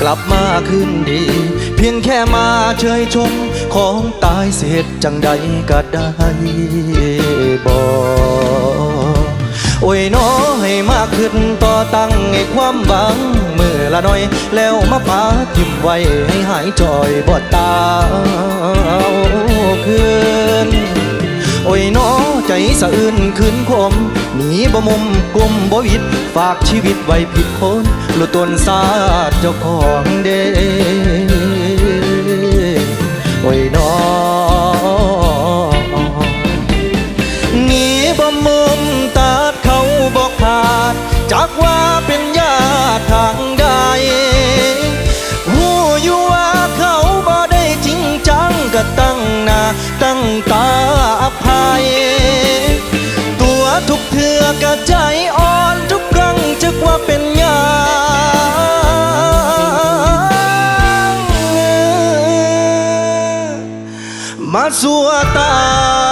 กลับมาคืนดี เพียงแค่มาเชยชม ของตายเสร็จจังใดก็ได้บอกโอ้ยน้อให้มากขึ้นต่อตั้งให้ความหวังมือละน้อย แล้วมาพาทิมไว้ให้หายจอยบอดตา สะอื้นคืนคมหนีบ่มุมกลมบ่วิดฝากชีวิตไว้ผิดคนหลุดตนสาดเจ้าของเด้โอ้ยน้อหนีบ่มุมตัดเขาบอกขาดจากว่าเป็นญาติทางใดหูอยู่ว่าเขาบ่ได้จริงจังก็ตั้งหน้าตั้งตา กเทือกะใจอ่อนทุกครั้งจึกว่าเป็นหยังมาสัวตา